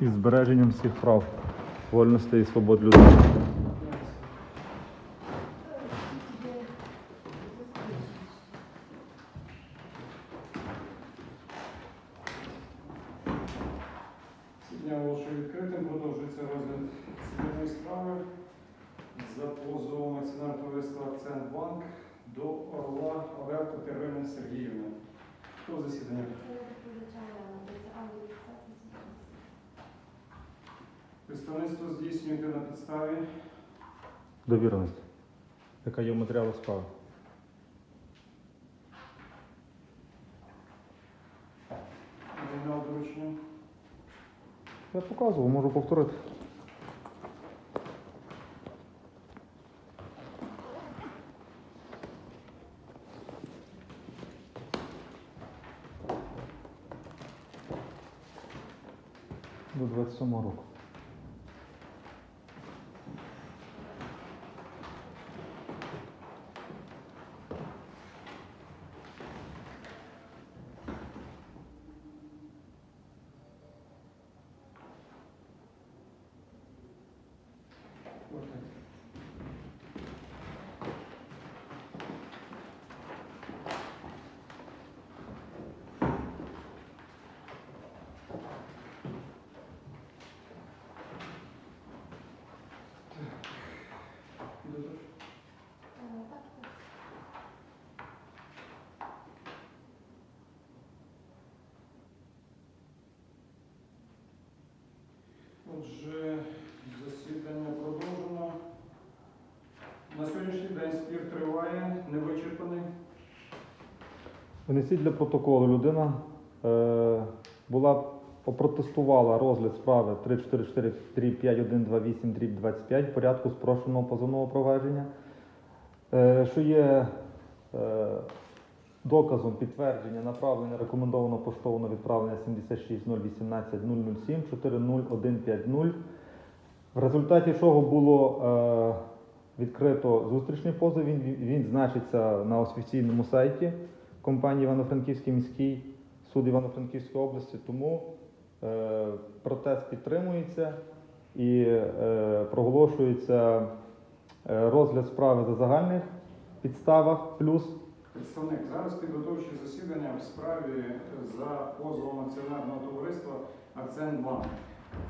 і збереженням всіх прав, вольностей і свобод відкритим. Продовжується розгляд цивільної справи за позовом Національного товариства Акцентбанк до Орла Олега Катерини Сергіївни. Хто засідання? Представництво здійснюєте на підставі Довіреність, яка є в матеріалах справи. оригінал доручення. Я показував, можу повторити. До 27 року. Отже, Внесіть для протоколу людина е, була опротестувала розгляд справи 344 5128 25 в порядку спрощеного позовного провадження, е, що є е, доказом підтвердження направлення рекомендованого поштового відправлення 76018 007 40150, в результаті чого було е, відкрито зустрічний позов. Він, він значиться на офіційному сайті компанії Івано-Франківський міський суд Івано-Франківської області. Тому е, протест підтримується і е, проголошується е, розгляд справи за загальних підставах плюс Представник, зараз підготовче засідання в справі за позовом акціонерного товариства Акцентбанк.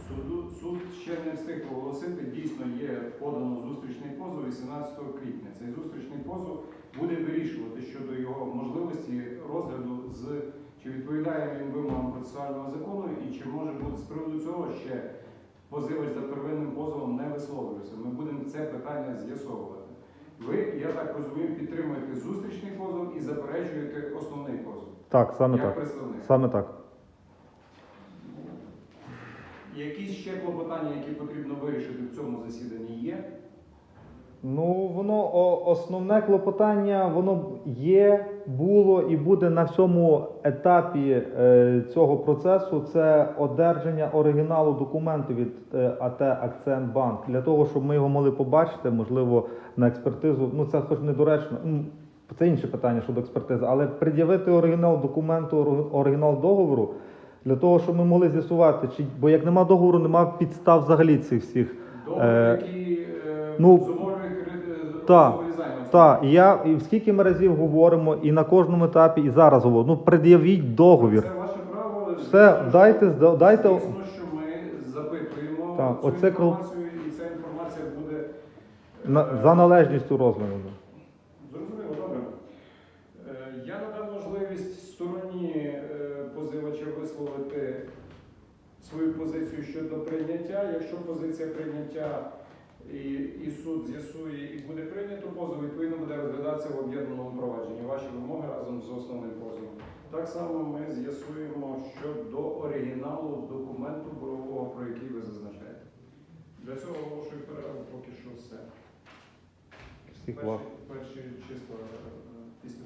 Суду, суд ще не встиг оголосити, дійсно є подано зустрічний позов 18 квітня. Цей зустрічний позов буде вирішувати щодо його можливості розгляду з чи відповідає він вимогам процесуального закону і чи може бути з приводу цього ще позивач за первинним позовом не висловлювався. Ми будемо це питання з'ясовувати. Ви, я так розумію, підтримуєте зустрічний позов і заперечуєте основний позов. так, саме Як так. представник. Саме так. Якісь ще клопотання, які потрібно вирішити в цьому засіданні, є? Ну, воно основне клопотання, воно є, було і буде на всьому етапі е, цього процесу. Це одержання оригіналу документу від е, АТ Акцентбанк для того, щоб ми його могли побачити, можливо, на експертизу. Ну це хоч недоречно. Це інше питання щодо експертизи, але пред'явити оригінал документу, оригінал договору для того, щоб ми могли з'ясувати, чи бо як нема договору, нема підстав взагалі цих всіх. Договір, Е, які е, ну, зумовлює кредит та, зобов'язання. Так, і я і скільки ми разів говоримо, і на кожному етапі, і зараз говорю. Ну, пред'явіть договір. Це ваше право. Все, Звісно, дайте, зда- дайте- Звісно, що ми запитуємо Так, цю оце інформацію, і ця інформація буде На, е, за належністю розгляду. Свою позицію щодо прийняття. Якщо позиція прийняття і, і суд з'ясує і буде прийнято позов, відповідно буде розглядатися в об'єднаному провадженні. Ваші вимоги разом з основним позовом. Так само ми з'ясуємо щодо оригіналу документу борового, про який ви зазначаєте. Для цього оголошую перерву поки що все. Перші, перші числа е, після